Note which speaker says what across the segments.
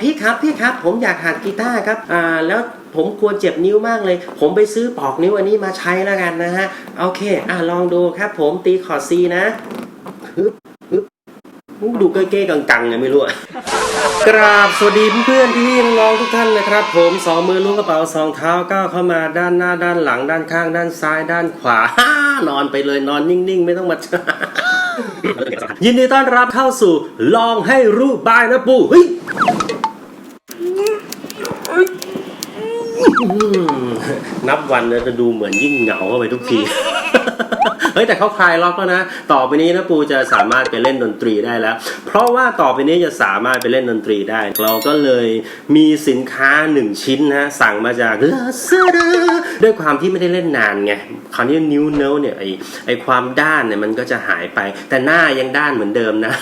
Speaker 1: พี่ครับพี่ครับผมอยากหัดกีตาร์ครับอ่าแล้วผมกลัวเจ็บนิ้วมากเลย ผมไปซื้อปอกนิ้วอันนี้มาใช้แล้วกันนะฮะโอเคอ่าลองดูครับ ผมตีคอร์ดซีนะฮึบฮึบดูเก้ๆกังๆไงไม่รู้กราบสวัสดีเพื่อนๆพี่น้องทุกท่านนะครับ ผมสองมือล้วงกระเป๋าสองเท้าก้าวเข้ามาด้านหน้าด้านหลังด้านข้างด้านซ้ายด้านขวาฮ่านอนไปเลยนอนนิ่งๆ ไม่ต้องมายินดีต้อนรับเข้าสู่ลองให้รู้บายนะปูเฮ้ย นับวันเนี่ยจะดูเหมือนยิ่งเหงาเข้าไปทุกที เฮ้ยแต่เขาคลายล็อกแล้วนะ ต่อไปนี้นะปูจะสามารถไปเล่นดนตรีได้แล้ว เพราะว่าต่อไปนี้จะสามารถไปเล่นดนตรีได้ เราก็เลยมีสินค้าหนึ่งชิ้นนะสั่งมาจาก Lazada ด้วยความที่ไม่ได้เล่นนานไงคราวนี้นิ้วเนิ้วเนี่ยไอไอความด้านเนี่ยมันก็จะหายไป แต่หน้ายังด้านเหมือนเดิมนะ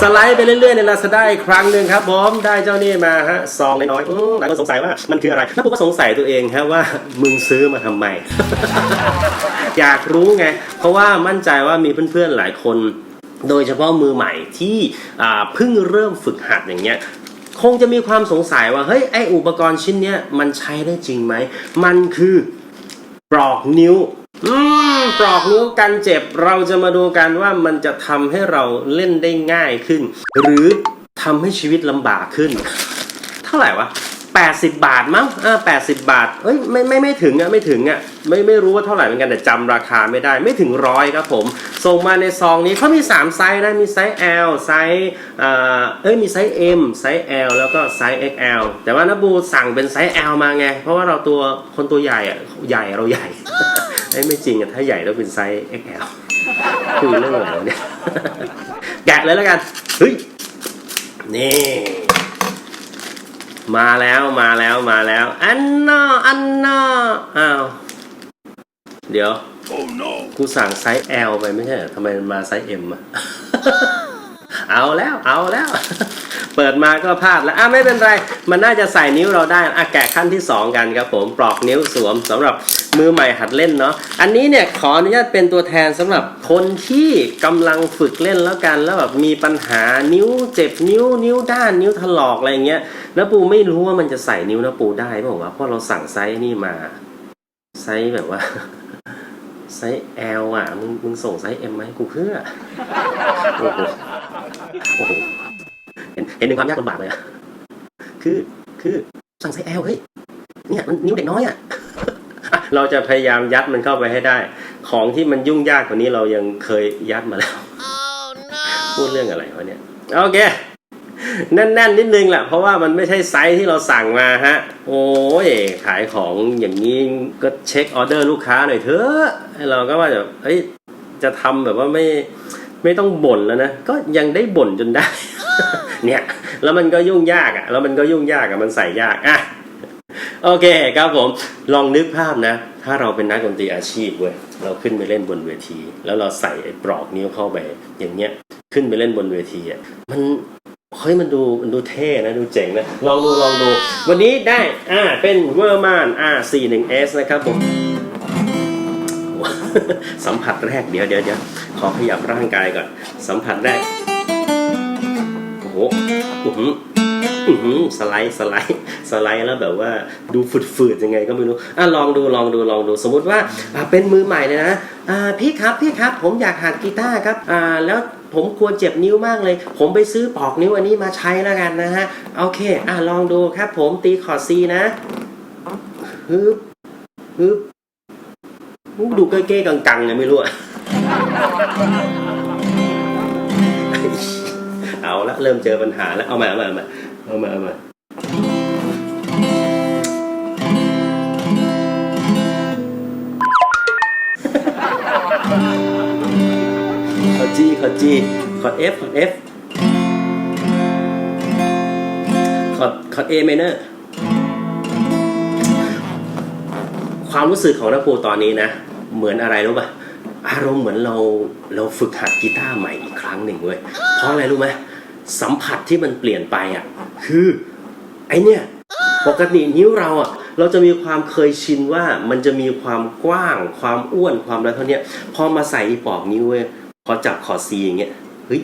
Speaker 1: สไลด์ไปเรื่อยๆใน Lazada อีกครั้งหนึ่งครับผมได้เจ้านี่มาฮะซองน้อยๆหลายคนสงสัยว่ามันคืออะไรแล้วผมก็สงสัยตัวเองครับว่ามึงซื้อมาทำไมอยากรู้ไง เพราะว่ามั่นใจว่ามีเพื่อนๆหลายคน โดยเฉพาะมือใหม่ที่เพิ่งเริ่มฝึกหัดอย่างเงี้ยคงจะมีความสงสัยว่าเฮ้ยไออุปกรณ์ชิ้นเนี้ยมันใช้ได้จริงไหม มันคือปลอกนิ้วอืมปลอกนิ้วกันเจ็บเราจะมาดูกันว่ามันจะทำให้เราเล่นได้ง่ายขึ้น หรือทำให้ชีวิตลำบากขึ้น เท่าไหร่วะ 80 บาทมั้งอ่า80 บาทเอ้ยไม่ไม่ไม่ถึงอะไม่ถึงอะไม่ไม่รู้ว่าเท่าไหร่เหมือนกันแต่จำราคาไม่ได้ไม่ถึงร้อยครับผมส่งมาในซองนี้เขามี 3 ไซส์นะมีไซส์ L ไซส์อ่เอ้ยมีไซส์ M ไซส์ L แล้วก็ไซส์ XL แต่ว่านบูสั่งเป็นไซส์ L มาไง เพราะว่าเราตัวคนตัวใหญ่อะใหญ่เราใหญ่ไอ้ไม่จริงอะถ้าใหญ่ต้องเป็นไซส์ XL คุยเรื่องอะไรเนี่ยแกะเลยแล้วกันเฮ้ยนี่ มาแล้วมาแล้วมาแล้ว อันนออันนออ้าว เดี๋ยวกูสั่งไซส์ L ไปไม่ใช่เหรอทำไมมันมาไซส์ M อะเอาแล้วเอาแล้ว เปิดมาก็พลาดแล้วอะไม่เป็นไร มันน่าจะใส่นิ้วเราได้อะแกะขั้นที่ 2 กันครับผมปลอกนิ้วสวมสำหรับมือใหม่หัดเล่นเนาะอันนี้เนี่ยขออนุญาตเป็นตัวแทนสำหรับคนที่กำลังฝึกเล่นแล้วกัน แล้วแบบมีปัญหานิ้วเจ็บนิ้วนิ้วด้านนิ้วถลอกอะไรเงี้ย แล้วปูไม่รู้ว่ามันจะใส่นิ้วนะปูได้เปล่าวะเพราะเราสั่งไซส์นี่มาไซส์แบบว่าไซส์ L อะ มึงมึงส่งไซส์ M มาให้กูเพื่อโอ้โหโอ้โหเห็นเห็นถึงความยากลำบากเลยอะคือคือสั่งไซส์ L เฮ้ยเนี่ยมันนิ้วเด็กน้อยอะอะเราจะพยายามยัดมันเข้าไปให้ได้ ของที่มันยุ่งยากกว่านี้เรายังเคยยัดมาแล้วพูดเรื่องอะไรวะเนี่ย โอเค แน่นๆนิดนึงแหละเพราะว่ามันไม่ใช่ไซส์ที่เราสั่งมาฮะ โอ้ยขายของอย่างนี้ก็เช็คออเดอร์ลูกค้าหน่อยเถอะเราก็ว่าจะเฮ้ยจะทำแบบว่าไม่ไม่ต้องบ่นแล้วนะ ก็ยังได้บ่นจนได้ เนี่ย แล้วมันก็ยุ่งยากอะ แล้วมันก็ยุ่งยากอะมันใส่ยากอะโอเคครับผมลองนึกภาพนะ ถ้าเราเป็นนักดนตรีอาชีพเว้ยเราขึ้นไปเล่นบนเวที แล้วเราใส่ไอ้ปลอกนิ้วเข้าไปอย่างเงี้ยขึ้นไปเล่นบนเวทีอะมัน เฮ้ยมันดูมันดูเท่นะดูเจ๋งนะ ลองดูลองดู วันนี้ได้อ่าเป็นเวอร์มานอ่า 41 S นะครับผมสัมผัสแรกเดี๋ยวเดี๋ยวเดี๋ยวขอขยับร่างกายก่อน สัมผัสแรก โอ้โหอื้อหืออื้อหือ สไลด์สไลด์สไลด์แล้วแบบว่าดูฝืดๆยังไงก็ไม่รู้อะลองดูลองดูลองดูสมมุติว่าเป็นมือใหม่เลยนะอ่าพี่ครับพี่ครับ ผมอยากหัดกีตาร์ครับอ่าแล้วผมกลัวเจ็บนิ้วมากเลย ผมไปซื้อปอกนิ้วอันนี้มาใช้แล้วกันนะฮะโอเคอะลองดูครับ ผมตีคอร์ดซีนะฮึบฮึบดูเก้ๆกังๆไงไม่รู้อะเอาละเริ่มเจอปัญหาแล้วเอามาเอามาเอามา เอามาเอามาขอจีขอจีขอ F ขอ F ขอขอ A minor ความรู้สึกของนักปูตอนนี้นะ เหมือนอะไรรู้ป่ะ อารมณ์เหมือนเราเราฝึกหัดกีตาร์ใหม่อีกครั้งหนึ่งเว้ยเพราะอะไรรู้ไหม สัมผัสที่มันเปลี่ยนไปอะคือไอเนี่ยปกตินิ้วเราอะเราจะมีความเคยชินว่ามันจะมีความกว้าง ความอ้วนความอะไรเท่านี้พอมาใส่อีปอกนิ้วเว้ยพอจับคอดซีอย่างเงี้ยเฮ้ย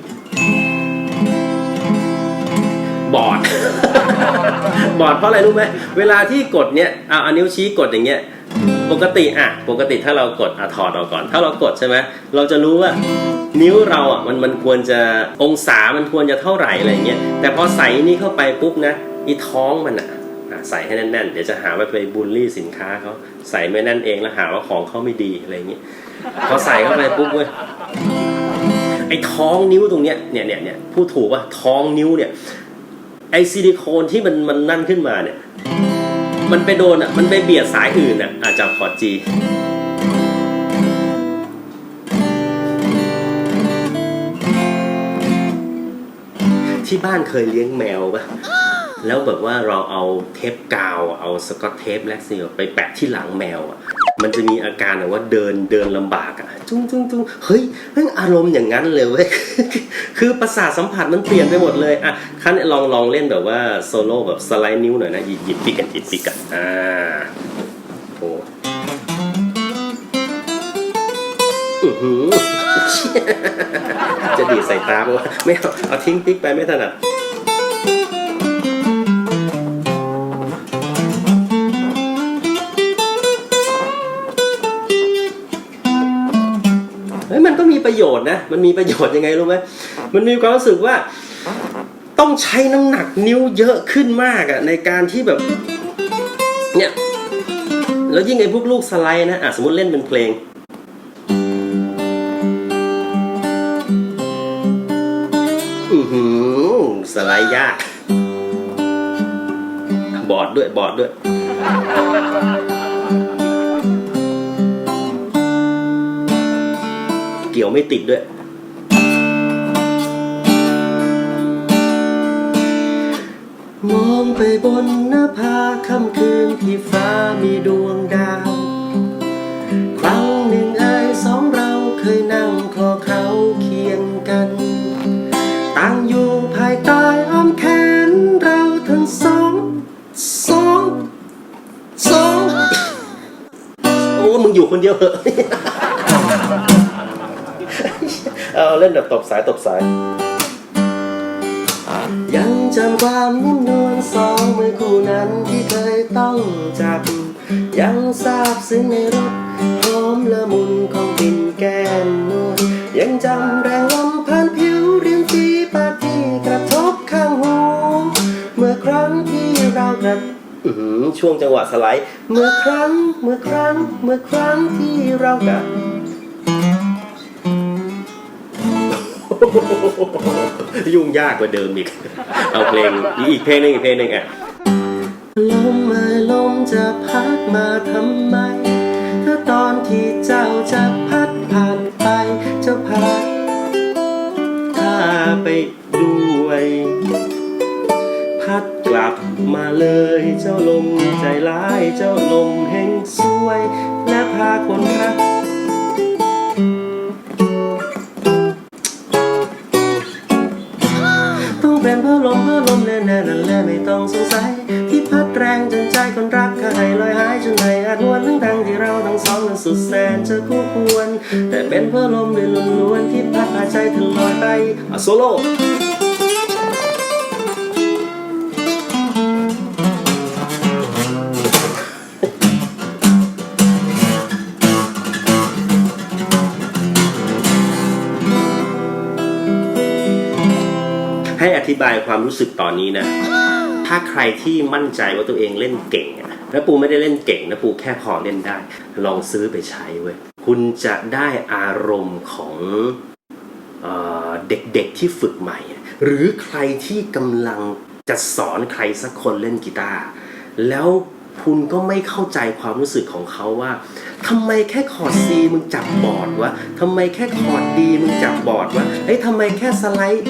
Speaker 1: บอดบอดเพราะอะไรรู้ไหมเวลาที่กดเนี่ยเอาเอานิ้วชี้กดอย่างเงี้ยปกติอะปกติถ้าเรากดอะถอดออกก่อน ถ้าเรากดใช่ไหมเราจะรู้ว่า นิ้วเราอะมันมันควรจะองศามันควรจะเท่าไหร่อะไรเงี้ยแต่พอใส่นี่เข้าไปปุ๊บนะอีท้องมันอะใส่ให้แน่นๆ เดี๋ยวจะหาว่าไปบูลลี่สินค้าเขาใส่ไม่แน่นเองแล้วหาว่าของเขาไม่ดีอะไรเงี้ยพอใส่เข้าไปปุ๊บเว้ยไอ้ท้องนิ้วตรงเนี้ยเนี่ยเนี่ยเนี่ยพูดถูกว่าท้องนิ้วเนี่ยไอซิลิโคนที่มันมันนั่นขึ้นมาเนี่ย มันไปโดนอะมันไปเบียดสายอื่นอะอาจจะพอร์จี ที่บ้านเคยเลี้ยงแมวปะแล้วแบบว่าเราเอาเทปกาว เอาสกอตเทปแล็กซี่ไปแปะที่หลังแมวอะ มันจะมีอาการแบบว่าเดินเดินลำบากอะ จุ้งจุ้งจุ้งเฮ้ยแม่งอารมณ์อย่างนั้นเลยเว้ย คือประสาทสัมผัสมันเปลี่ยนไปหมดเลยอะคันลองลองเล่นแบบว่าโซโล่แบบสไลด์นิ้วหน่อยนะหยิบหยิบปีกันหยิบปีกันอ่าโอ้อือหือ จะดีดใส่ตาปะวะไม่เอาเอาทิ้งปิ๊กไปไม่ถนัดเฮ้ยมันก็มีประโยชน์นะ มันมีประโยชน์ยังไงรู้ไหมมันมีความรู้สึกว่าต้องใช้น้ำหนักนิ้วเยอะขึ้นมากอะในการที่แบบ เนี่ย แล้วยิ่งไอ้พวกลูกสไลด์นะอะสมมติเล่นเป็นเพลง สไลด์ยาก บอดด้วยบอดด้วย เกี่ยวไม่ติดด้วย มองไปบนหน้าผาค่ำคืนที่ฟ้ามีดวงดาว คนเดียวเหอะ เอาเล่นแบบตบสายตบสาย ยังจำความนุ่มนวลสองมือคู่นั้นที่เคยต้องจับ ยังทราบซึ้งในรสหอมละมุนของกลิ่น ช่วงจังหวะสไลด์ เมื่อครั้ง เมื่อครั้ง เมื่อครั้งที่เรากระยุ่งยากกว่าเดิมอีก เอาเพลงอีกเพลงหนึงอีกเพลงหนึงอะลมเอ่ยลมจะพัดมาทำไมถ้าตอนที่เจ้าจะพัดผ่านไปเจ้าพัดข้าไปด้วย ลับมาเลยเจ้าลมใจร้ายเจ้าลมแห่งสวย และพาคนรักต้องเป็นเพราะลมเพราะลมแน่ๆนั่นแหละไม่ต้องสงสัย ที่พัดแรงจนใจคนรักก็ให้ลอยหายจนไม่อาจวนทั้งทงที่เราทั้งสองนั้นสุดแสนจะคู่ควร แต่เป็นเพราะลมเดือดล้วนที่พัดพาใจเธอลอยไปอะโซโล่ ธิบายความรู้สึกตอนนี้นะ ถ้าใครที่มั่นใจว่าตัวเองเล่นเก่งอะแล้วปูไม่ได้เล่นเก่งนะปูแค่พอเล่นได้ ลองซื้อไปใช้เว้ยคุณจะได้อารมณ์ของเออเด็กๆที่ฝึกใหม่ หรือใครที่กำลังจะสอนใครสักคนเล่นกีตาร์แล้วคุณก็ไม่เข้าใจความรู้สึกของเขาว่าทำไมแค่คอร์ดซีมึงจับบอร์ดวะทำไมแค่คอร์ดดีมึงจับบอร์ดวะเฮ้ยทำไมแค่สไลด์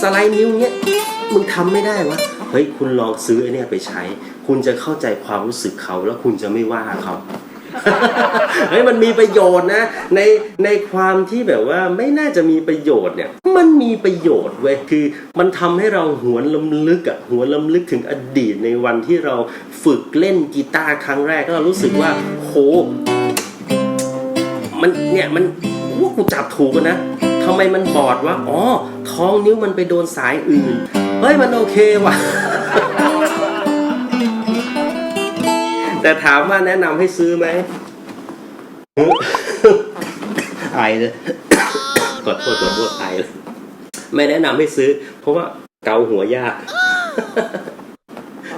Speaker 1: สไลด์นิ้วเนี้ย มึงทำไม่ได้วะเฮ้ยคุณลองซื้อไอ้เนี่ยไปใช้ คุณจะเข้าใจความรู้สึกเขาแล้วคุณจะไม่ว่าเขาเฮ้ยมันมีประโยชน์นะ ในในความที่แบบว่าไม่น่าจะมีประโยชน์เนี่ย มันมีประโยชน์เว้ยคือมันทำให้เราหวนลำลึกอะหวนลำลึกถึงอดีตในวันที่เราฝึกเล่นกีตาร์ครั้งแรกแล้วเรารู้สึกว่าโหมันเนี่ยมันว่ากูจับถูกอะนะทำไมมันบอดวะอ๋อท้องนิ้วมันไปโดนสายอื่น เฮ้ยมันโอเคว่ะ แต่ถามว่าแนะนำให้ซื้อไหมไอเลยขอโทษขอโทษไอเลยไม่แนะนำให้ซื้อ เพราะว่าเกาหัวยาก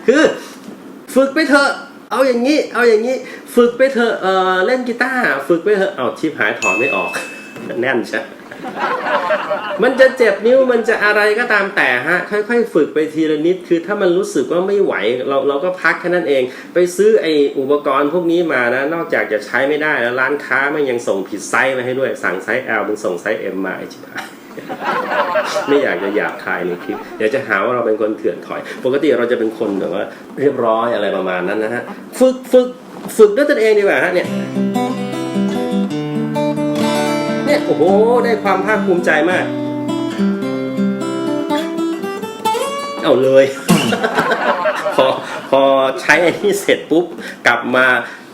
Speaker 1: คือ ฝึกไปเถอะเอาอย่างนี้ เอาอย่างนี้ ฝึกไปเถอะเออเล่นกีตาร์ฝึกไปเถอะเอาชิบหายถอนไม่ออก แน่นใช่ มันจะเจ็บนิ้วมันจะอะไรก็ตามแต่ฮะ ค่อยๆ ฝึกไปทีละนิด คือถ้ามันรู้สึกว่าไม่ไหว เราเราก็พักแค่นั้นเอง ไปซื้อไออุปกรณ์พวกนี้มานะ นอกจากจะใช้ไม่ได้แล้วร้านค้ามันยังส่งผิดไซส์มาให้ด้วย สั่งไซส์ L มึงส่งไซส์ M มาไอชิบหายไม่อยากจะหยาบคายในคลิปเดี๋ยวจะหาว่าเราเป็นคนเถื่อนถอย ปกติเราจะเป็นคนแบบว่า เรียบร้อยอะไรประมาณนั้นนะฮะ ฝึกฝึกฝึกด้วยตนเองดีกว่าฮะเนี่ย เนี่ย โอ้โห ได้ความภาคภูมิใจมาก เอาเลย พอพอใช้ไอ้นี่เสร็จปุ๊บ กลับมา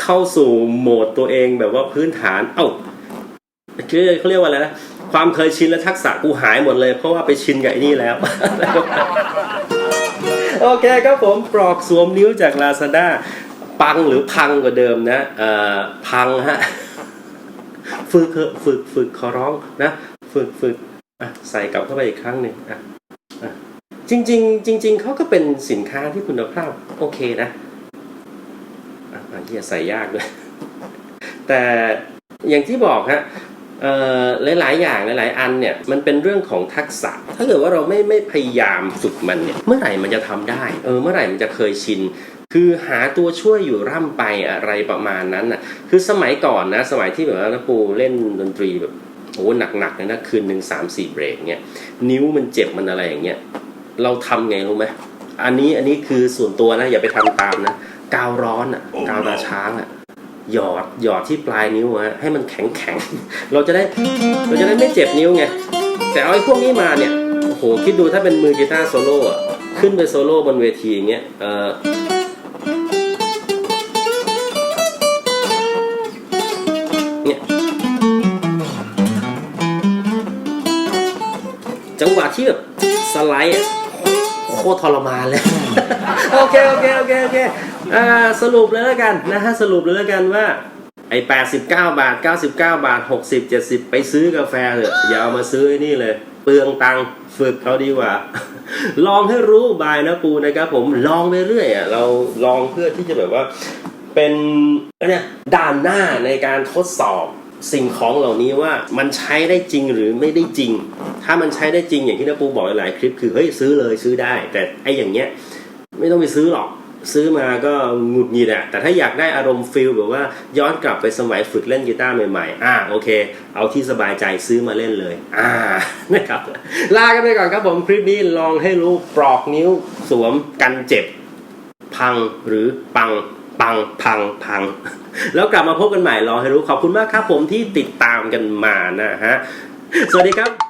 Speaker 1: เข้าสู่โหมดตัวเองแบบว่าพื้นฐาน เอ้าคือเขาเรียกว่าอะไรนะความเคยชินและทักษะกูหายหมดเลย เพราะว่าไปชินกับไอ้นี่แล้ว โอเคครับผมปลอกสวมนิ้วจาก Lazada ปังหรือพังกว่าเดิมนะเอ่อพังฮะ ฝึกเถอะฝึกฝึกขอร้องนะ ฝึกฝึกอะใส่กลับเข้าไปอีกครั้งหนึ่งอะอะจริง ๆ จริง ๆเขาก็เป็นสินค้าที่คุณภาพโอเคนะอะอะเฮียใส่ยากด้วยแต่อย่างที่บอกฮะเอ่อหลาย ๆ อย่างหลาย ๆ อันเนี่ยมันเป็นเรื่องของทักษะ ถ้าเกิดว่าเราไม่ไม่พยายามฝึกมันเนี่ยเมื่อไหร่มันจะทำได้เออเมื่อไหร่มันจะเคยชิน คือหาตัวช่วยอยู่ร่ำไปอะไรประมาณนั้นน่ะ คือสมัยก่อนนะ สมัยที่แบบว่าน้าปูเล่นดนตรีแบบโอ้หนักๆเลยนะคืนหนึ่งสามสี่เบรกเนี่ยนิ้วมันเจ็บมันอะไรอย่างเงี้ยเราทำไงรู้ไหมอันนี้อันนี้คือส่วนตัวนะ อย่าไปทำตามนะกาวร้อนอะกาวตาช้างอะหยอดหยอดที่ปลายนิ้วฮะให้มันแข็งแข็งๆเราจะได้เราจะได้ไม่เจ็บนิ้วไงแต่เอาไอ้พวกนี้มาเนี่ยโอ้โหคิดดูถ้าเป็นมือกีตาร์โซโล่อะขึ้นไปโซโล่บนเวทีอย่างเงี้ยเออ จังหวะที่แบบสไลด์อะโคตรทรมานเลย โอเคโอเคโอเคโอเคอ่าสรุปเลยแล้วกันนะฮะสรุปเลยแล้วกันว่าไอ้89บาท99บาท60 70ไปซื้อกาแฟเถอะอย่าเอามาซื้อไอ้นี่เลยเปลืองตังค์ฝึกเขาดีกว่า ลองให้รู้บายนะปูนะครับผมลองไปเรื่อยอะเราลองเพื่อที่จะแบบว่าเป็นเนี่ยด่านหน้าในการทดสอบ สิ่งของเหล่านี้ว่ามันใช้ได้จริงหรือไม่ได้จริง ถ้ามันใช้ได้จริงอย่างที่น้าปูบอกหลายคลิปคือเฮ้ยซื้อเลยซื้อได้ แต่ไอ้อย่างเงี้ยไม่ต้องไปซื้อหรอกซื้อมาก็หงุดหงิดอะแต่ถ้าอยากได้อารมณ์ฟิลแบบว่าย้อนกลับไปสมัยฝึกเล่นกีตาร์ใหม่ๆ อ่าโอเค เอาที่สบายใจซื้อมาเล่นเลย อ่านะครับ ลากันไปก่อนครับผมคลิปนี้ลองให้รู้ปลอกนิ้วสวมกันเจ็บ พังหรือปัง ปังพังพัง แล้วกลับมาพบกันใหม่รอให้รู้ขอบคุณมากครับผมที่ติดตามกันมานะฮะ สวัสดีครับ